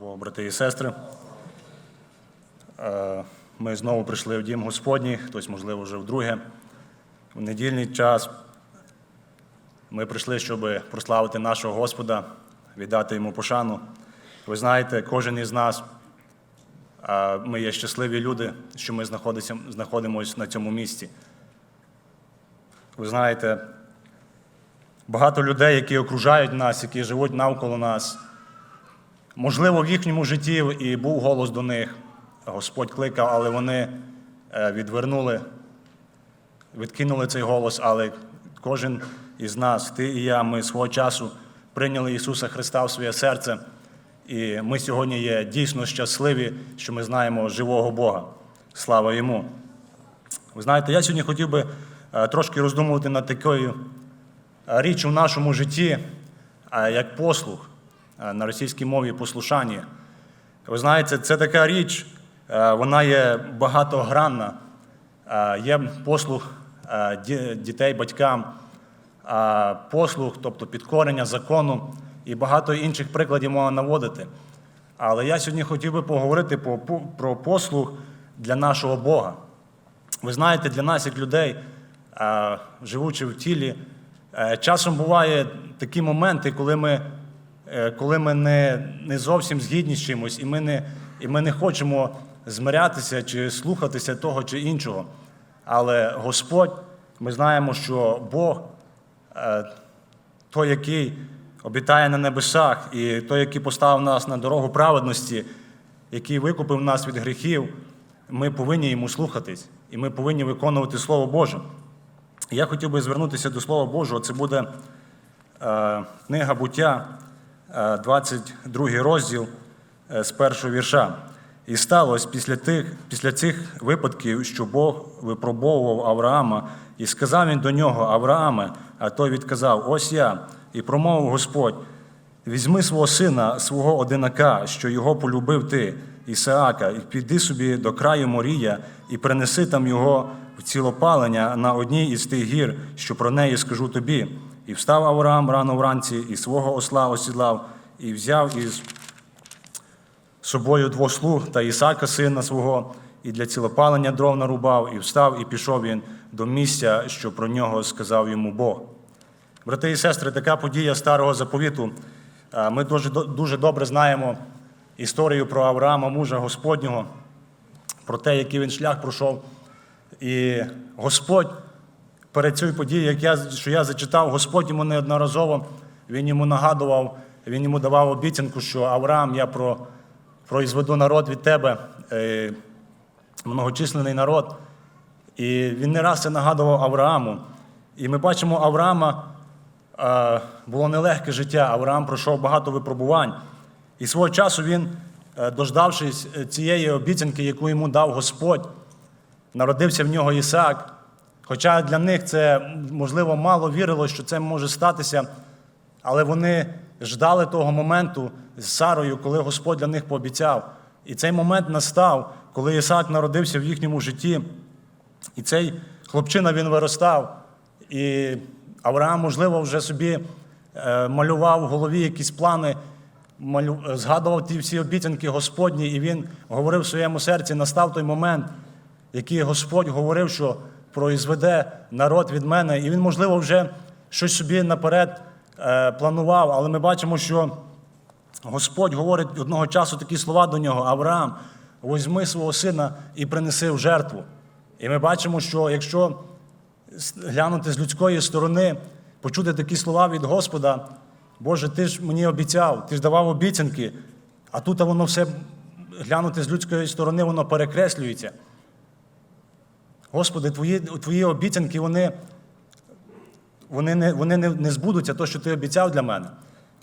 Богу, брати і сестри. Е, Ми знову прийшли в дім Господній, хтось, можливо, вже вдруге. В недільний час ми прийшли, щоб прославити нашого Господа, віддати йому пошану. Ви знаєте, кожен із нас, е, ми є щасливі люди, що ми знаходимося, знаходимося на цьому місці. Ви знаєте, багато людей, які окружають нас, які живуть навколо нас. Можливо, в їхньому житті і був голос до них. Господь кликав, але вони е, відвернули, відкинули цей голос. Але кожен із нас, ти і я, ми свого часу прийняли Ісуса Христа в своє серце. І ми сьогодні є дійсно щасливі, що ми знаємо живого Бога. Слава йому! Ви знаєте, я сьогодні хотів би е, трошки роздумувати над такою е, річчю в нашому житті, як послуг на російській мові послушання. Ви знаєте, це така річ, е, вона є багатогранна. Е, Є послуг е, дітей батькам, е, послуг, тобто підкорення закону і багато інших прикладів можна наводити. Але я сьогодні хотів би поговорити по- по- про послуг для нашого Бога. Ви знаєте, для нас, як людей, е, живучи в тілі, е, часом буває такі моменти, коли ми, е, коли ми не, не зовсім згідні з чимось, і ми, не, і ми не хочемо змирятися чи слухатися того чи іншого. Але Господь, ми знаємо, що Бог, е, той, який обітає на небесах, і той, який поставив нас на дорогу праведності, який викупив нас від гріхів, ми повинні йому слухатись, і ми повинні виконувати Слово Боже. Я хотів би звернутися до Слова Божого. Це буде е, книга буття, е, 22 розділ е, з першого вірша. І сталося після, тих, після цих випадків, що Бог випробовував Авраама, і сказав він до нього: Аврааме, а той відказав: Ось я. І промовив Господь: Візьми свого сина, свого одинака, що його полюбив ти, Ісаака, і піди собі до краю Морія, і принеси там його в цілопалення на одній із тих гір, що про неї скажу тобі. І встав Авраам рано вранці, і свого осла осідлав, і взяв із собою двох слуг та Ісака, сина свого, і для цілопалення дров нарубав, і встав, і пішов він до місця, що про нього сказав йому Бог. Брати і сестри, така подія старого заповіту. Ми дуже, дуже добре знаємо історію про Авраама, мужа Господнього, про те, який він шлях пройшов. І Господь перед цією подією, як я, що я зачитав, Господь йому неодноразово він йому нагадував, він йому давав обіцянку, що Авраам, я про, произведу народ від тебе, е, многочисленний народ. І він не раз це нагадував Аврааму. І ми бачимо, Авраама е, було нелегке життя. Авраам пройшов багато випробувань. І свого часу він, е, дождавшись цієї обіцянки, яку йому дав Господь, народився в нього Ісаак. Хоча для них це, можливо, мало вірило, що це може статися, але вони ждали того моменту з Сарою, коли Господь для них пообіцяв. І цей момент настав, коли Ісаак народився в їхньому житті. І цей хлопчина він виростав. І Авраам, можливо, вже собі е, малював в голові якісь плани, згадував ті всі обіцянки Господні, і він говорив в своєму серці, настав той момент, який Господь говорив, що произведе народ від мене. І він, можливо, вже щось собі наперед е, планував, але ми бачимо, що Господь говорить одного часу такі слова до нього: Авраам, возьми свого сина і принеси в жертву. І ми бачимо, що якщо глянути з людської сторони, почути такі слова від Господа, Боже, ти ж мені обіцяв, ти ж давав обіцянки, а тут воно все глянути з людської сторони, воно перекреслюється. Господи, твої, твої обіцянки, вони, вони, не, вони не, не збудуться, то, що ти обіцяв для мене.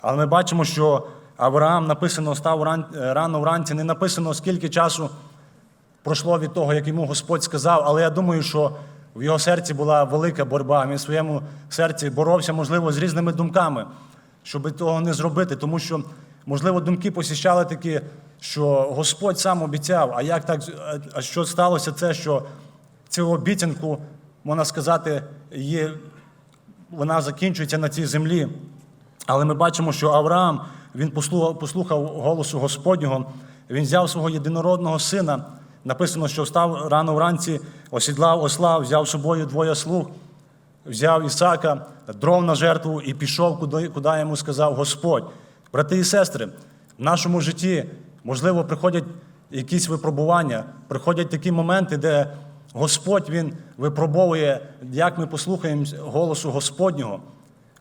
Але ми бачимо, що Авраам написано став ран, рано вранці, не написано, скільки часу пройшло від того, як йому Господь сказав, але я думаю, що в його серці була велика боротьба. Він в своєму серці боровся, можливо, з різними думками, щоб того не зробити, тому що, можливо, думки посіщали такі, що Господь сам обіцяв, а як так, а що сталося це, що цю обіцянку, можна сказати, є, вона закінчується на цій землі. Але ми бачимо, що Авраам він послухав, голосу Господнього, він взяв свого єдинородного сина. Написано, що встав рано вранці, осідлав осла, взяв з собою двоє слуг, взяв Ісака, дров на жертву і пішов, куди, куди йому сказав Господь. Брати і сестри, в нашому житті, можливо, приходять якісь випробування, приходять такі моменти, де Господь Він випробовує, як ми послухаємо голосу Господнього.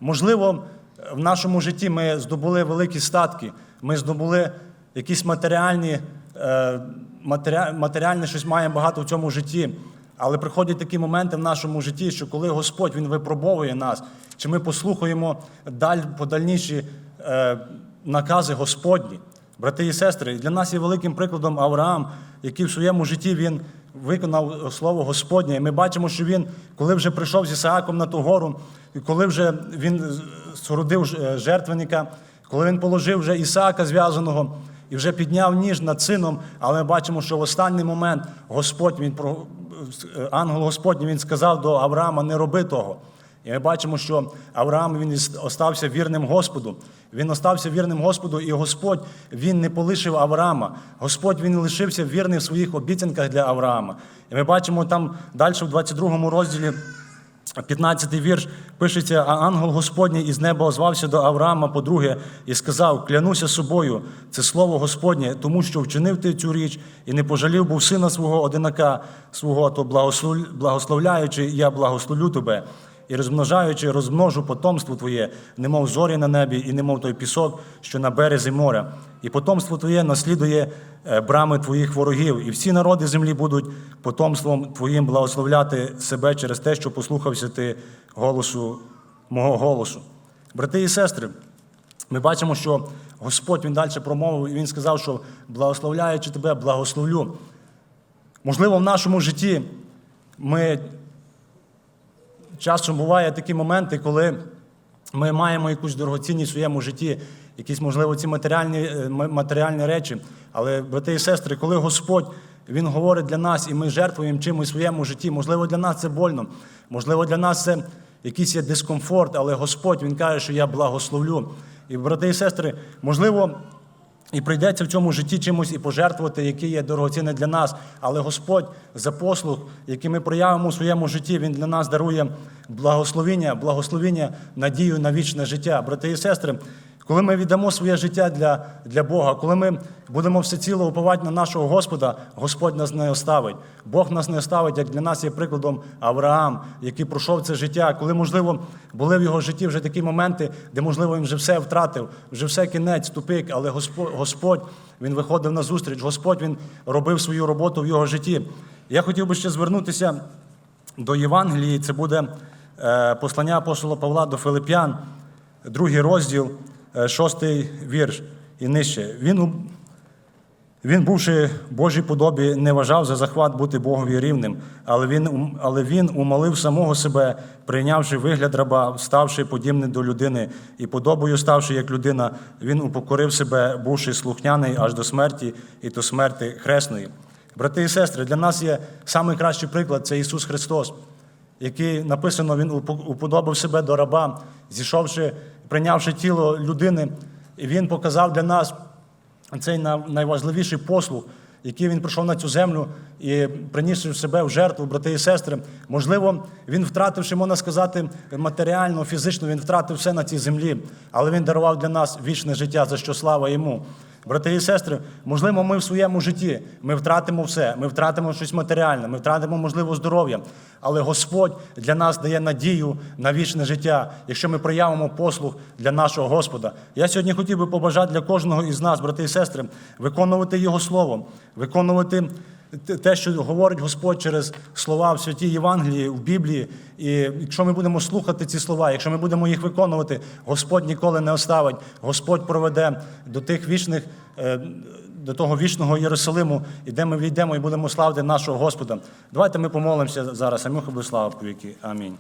Можливо, в нашому житті ми здобули великі статки, ми здобули якісь матеріальні, е, матеріальне щось маємо багато в цьому житті. Але приходять такі моменти в нашому житті, що коли Господь Він випробовує нас, чи ми послухаємо даль, подальніші е, накази Господні. Брати і сестри, для нас є великим прикладом Авраам, який в своєму житті він виконав слово Господнє. І ми бачимо, що він, коли вже прийшов з Ісааком на ту гору, коли вже він суродив е, жертвенника, коли він положив вже Ісаака зв'язаного і вже підняв ніж над сином, але ми бачимо, що в останній момент Господь він е, ангел Господній він сказав до Авраама: не роби того. І ми бачимо, що Авраам він остався вірним Господу. Він остався вірним Господу, і Господь він не полишив Авраама. Господь він лишився вірний в своїх обіцянках для Авраама. І ми бачимо там далі в 22 розділі. 15-й вірш пишеться, а ангел Господній із неба озвався до Авраама по-друге і сказав: Клянуся собою, це слово Господнє, тому що вчинив ти цю річ і не пожалів був сина свого одинака свого, то благослов- благословляючи, я благословлю тебе. І розмножаючи, розмножу потомство твоє, немов зорі на небі, і немов той пісок, що на березі моря. І потомство твоє наслідує е, брами твоїх ворогів, і всі народи землі будуть потомством твоїм благословляти себе через те, що послухався ти голосу мого голосу. Брати і сестри, ми бачимо, що Господь він далі промовив, і Він сказав, що благословляючи тебе, благословлю. Можливо, в нашому житті ми часом буває такі моменти, коли ми маємо якусь дорогоцінність в своєму житті, якісь, можливо, ці матеріальні, е, матеріальні речі. Але, брати і сестри, коли Господь Він говорить для нас, і ми жертвуємо чимось в своєму житті, можливо, для нас це больно, можливо, для нас це якийсь є дискомфорт, але Господь Він каже, що я благословлю. І, брати і сестри, можливо, і прийдеться в цьому житті чимось і пожертвувати, яке є дорогоцінне для нас. Але Господь за послуг, який ми проявимо у своєму житті, Він для нас дарує благословіння, благословіння, надію на вічне життя. Брати і сестри, коли ми віддамо своє життя для, для Бога, коли ми будемо всеціло уповати на нашого Господа, Господь нас не оставить. Бог нас не оставить, як для нас є прикладом Авраам, який пройшов це життя, коли, можливо, були в його житті вже такі моменти, де, можливо, він вже все втратив, вже все кінець, тупик, але Господь, Господь він виходив на зустріч, Господь він робив свою роботу в його житті. Я хотів би ще звернутися до Євангелії. Це буде е, послання апостола Павла до Филип'ян, другий розділ, шостий вірш і нижче. Він, він, бувши в Божій подобі, не вважав за захват бути Богові рівним, але він, але він умалив самого себе, прийнявши вигляд раба, ставши подібним до людини, і подобою ставши як людина, він упокорив себе, бувши слухняний аж до смерті, і до смерти хресної. Брати і сестри, для нас є найкращий приклад це Ісус Христос, який написано, Він уподобав себе до раба, зійшовши, прийнявши тіло людини, Він показав для нас цей на- найважливіший послуг, який він прийшов на цю землю і приніс себе в жертву, брати і сестри. Можливо, він втративши, можна сказати, матеріально, фізично, він втратив все на цій землі, але він дарував для нас вічне життя, за що слава йому. Брати і сестри, можливо, ми в своєму житті ми втратимо все, ми втратимо щось матеріальне, ми втратимо, можливо, здоров'я. Але Господь для нас дає надію на вічне життя, якщо ми проявимо послуг для нашого Господа. Я сьогодні хотів би побажати для кожного із нас, брати і сестри, виконувати Його Слово, виконувати те- що говорить Господь через слова в святій Євангелії, в Біблії. І якщо ми будемо слухати ці слова, якщо ми будемо їх виконувати, Господь ніколи не оставить. Господь проведе до тих вічних. е, До того вічного Єрусалиму, і де ми війдемо і будемо славити нашого Господа. Давайте ми помолимося зараз, а ми слава повіки. Амінь.